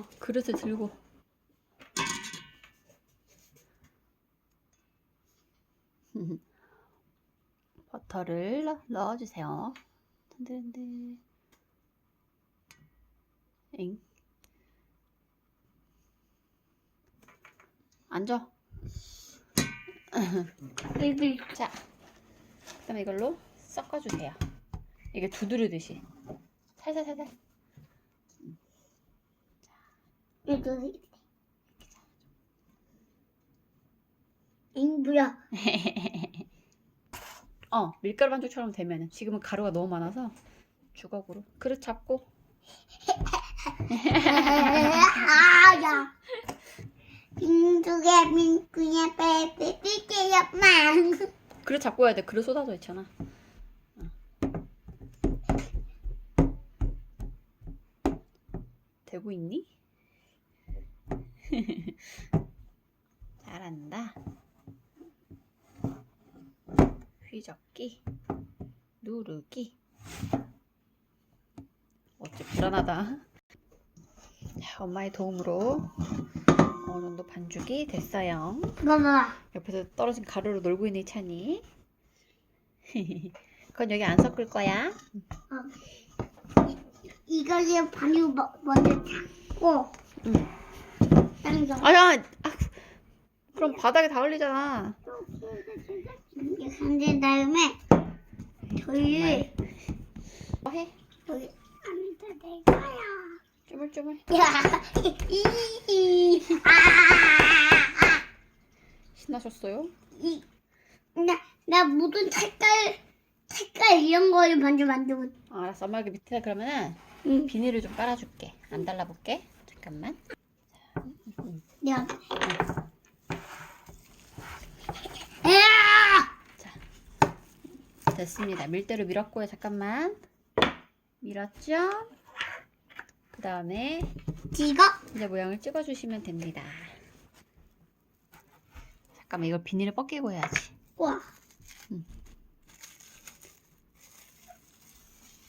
어, 그릇을 들고. 버터를 넣- 넣어주세요. 흔들흔들. 엥. 앉아. 자, 그 다음에 이걸로 섞어주세요. 이게 두드르듯이 살살살살. 잉부야 어, 밀가루 반죽처럼 되면은 지금은 가루가 너무 많아서 주걱으로 그릇 잡고 아야 잉두개 민구야 빼빼빼빼야만 그릇 잡고 해야 돼. 그릇 쏟아져 있잖아. 어. 되고 있니? 잘한다. 휘젓기, 누르기. 어째 불안하다. 자, 엄마의 도움으로 어느 정도 반죽이 됐어요. 봐봐 옆에서 떨어진 가루로 놀고 있는 찬이. 그건 여기 안 섞을 거야. 이거를 반죽 뭐- 먼저 잡고 응. 아야, 아, 그럼 바닥에 다 흘리잖아. 이렇게 한된 다음에 저희 뭐 해? 여기 안에다 댈 거야 쪼물쪼물. 야, 이, 아, 신나셨어요? 이, 나, 나 모든 색깔, 색깔 이런 거를 먼저 만들고, 아, 알았어. 엄마 여기 밑에 그러면은 응, 비닐을 좀 깔아줄게. 안 달라볼게. 잠깐만. 내가. 야! 됐습니다. 밀대로 밀었고요. 잠깐만. 밀었죠? 그 다음에 지거? 이제 모양을 찍어주시면 됩니다. 잠깐만 이걸 비닐을 벗기고 해야지. 와,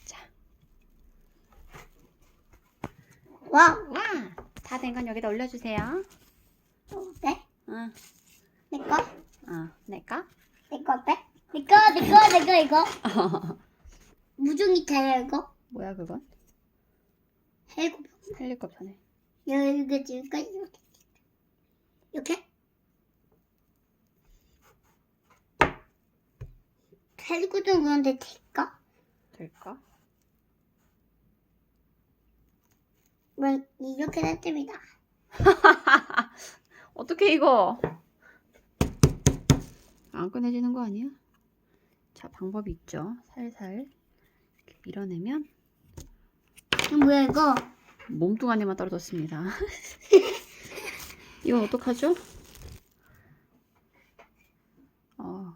자, 와, 된 건 여기다 올려주세요. 어, 네? 응, 내 거? 어, 내가? 내거 빼? 내 거, 내 거, 내 거, 이거. 무중이 타요, 이거. 뭐야 그건? 헬고, 헬리콥터네. 여기, 지금, 이렇게. 이렇게? 헬고도 그런데 될까? 될까? 뭐, 이렇게 됐습니다. 어떻게 이거? 안 꺼내지는 거 아니야? 자, 방법이 있죠. 살살 이렇게 밀어내면 뭐야, 이거? 몸뚱아리만 떨어졌습니다. 이건 어떡하죠? 어,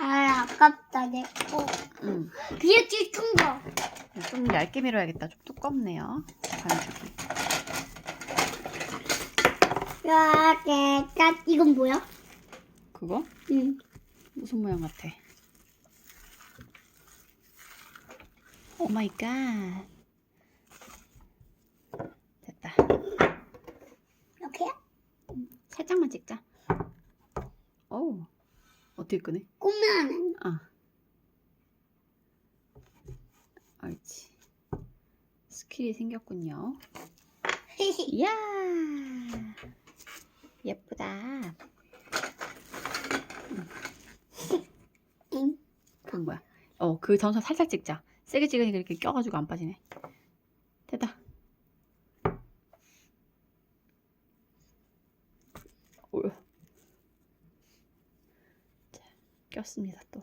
아, 아깝다, 내 거. 음, 그게 제일 큰 거. 좀 얇게 밀어야겠다. 좀 두껍네요. 반죽이. 이렇게, 딱, 이건 뭐야? 그거? 응. 무슨 모양 같아? 오 마이 갓. 됐다. 이렇게? 살짝만 찍자. 어우, 어떻게 끄네? 꾸면, 아. 옳지. 스킬이 생겼군요. 이야! 예쁘다. 응. 그건 뭐야? 어, 그 전선 살짝 찍자. 세게 찍으니까 이렇게 껴가지고 안 빠지네. 됐다. 오. 자, 꼈습니다, 또.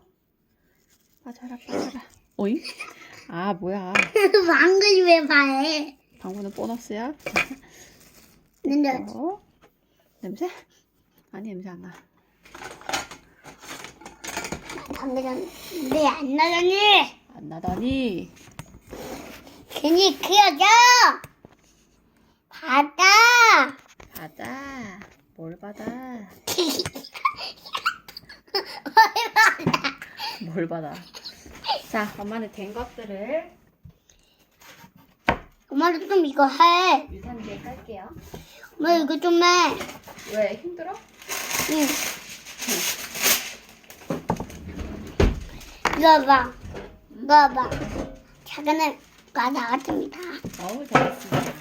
빠져라, 빠져라. 오잉? 아, 뭐야. 방글이 왜 봐해? 방구는 보너스야. 근데, 어? 냄새? 아니, 냄새 안 나. 방글은 왜안 나가니? 안 나다니. 괜히 그려져! 받아! 받아. 뭘 받아? 뭘 받아? 자, 엄마는 된 것들을 엄마도 좀 이거 해. 유산기에 깔게요. 엄마 이거 좀 해. 왜 힘들어? 응. 이거 봐. 이거 봐. 작은 애가 나왔습니다. 어우 잘했습니다.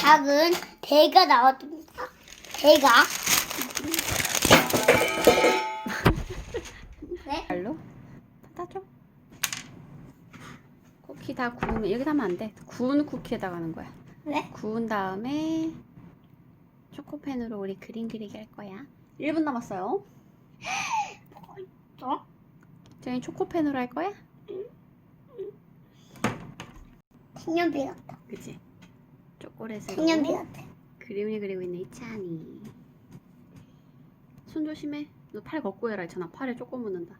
작은 배가 나왔습니다. 배가. 쿠키 다 구우면 여기다 하면 안 돼. 구운 쿠키에다 가는 거야. 왜? 구운 다음에 초코펜으로 우리 그림 그리기 할 거야. 1분 남았어요. 또? 저희 초코펜으로 할 거야? 색연필 같다. 그치? 초콜릿으로 색연필 같아. 그림을 그리고 있는 이찬이. 손 조심해. 너 팔 걷고 해라 있잖아. 팔에 조금 묻는다.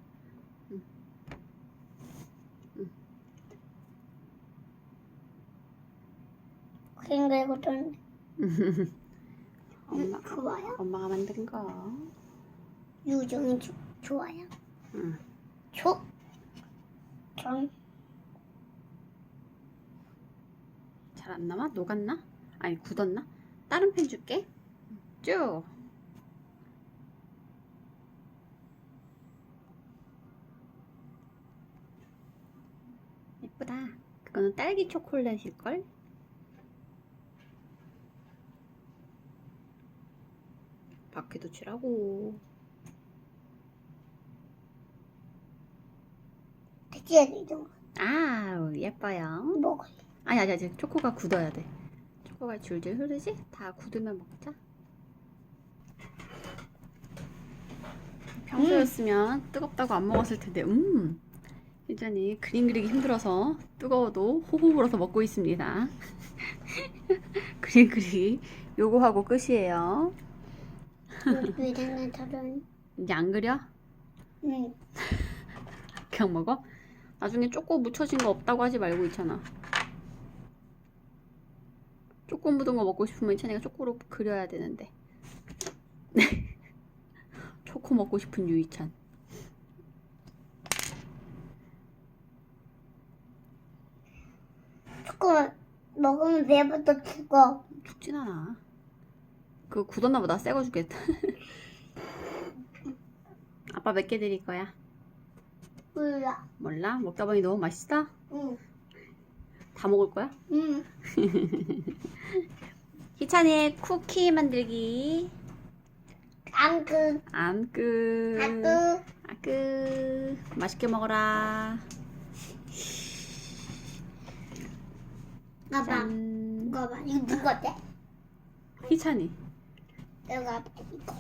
그리고 좀 엄마, 좋아요. 엄마가 만든 거. 유정이 조, 좋아요. 응. 조. 좀잘안 남아? 녹았나? 아니 굳었나? 다른 펜 줄게. 쭉. 예쁘다. 그거는 딸기 초콜릿일 걸? 밖에도 칠하고. 돼지야 이런 아 예뻐요. 거 먹어. 아니 아니 아니 초코가 굳어야 돼. 초코가 줄줄 흐르지? 다 굳으면 먹자. 평소였으면 뜨겁다고 안 먹었을 텐데, 음. 일단이 그림 그리기 힘들어서 뜨거워도 호호 불어서 먹고 있습니다. 그림 그리기 요거 하고 끝이에요. 유정이 다른. 이제 안 그려? 응. 그냥 먹어? 나중에 초코 묻혀진 거 없다고 하지 말고 있잖아. 초코 묻은 거 먹고 싶으면 이찬이가 초코로 그려야 되는데. 초코 먹고 싶은 유이찬. 초코 먹으면 배부터 죽어. 죽진 않아. 그거 굳었나 보다. 새거 주겠다. 아빠 몇 개 드릴 거야? 몰라. 몰라? 먹다 보니 너무 맛있어? 응. 다 먹을 거야? 응. 희찬이의 쿠키 만들기. 안 그. 암끝. 안 그. 아끄 맛있게 먹어라 봐봐. 짠 이거 봐. 이거 누가 돼? 희찬이 내가 봐. 이거.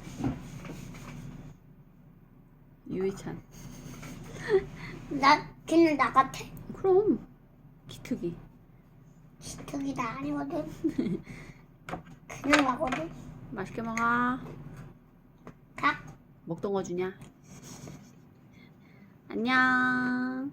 유희찬 나 걔는 나 같아. 그럼 기특이 기특이 나 아니거든. 그냥 나거든. 맛있게 먹어 각. 먹던 거 주냐 안녕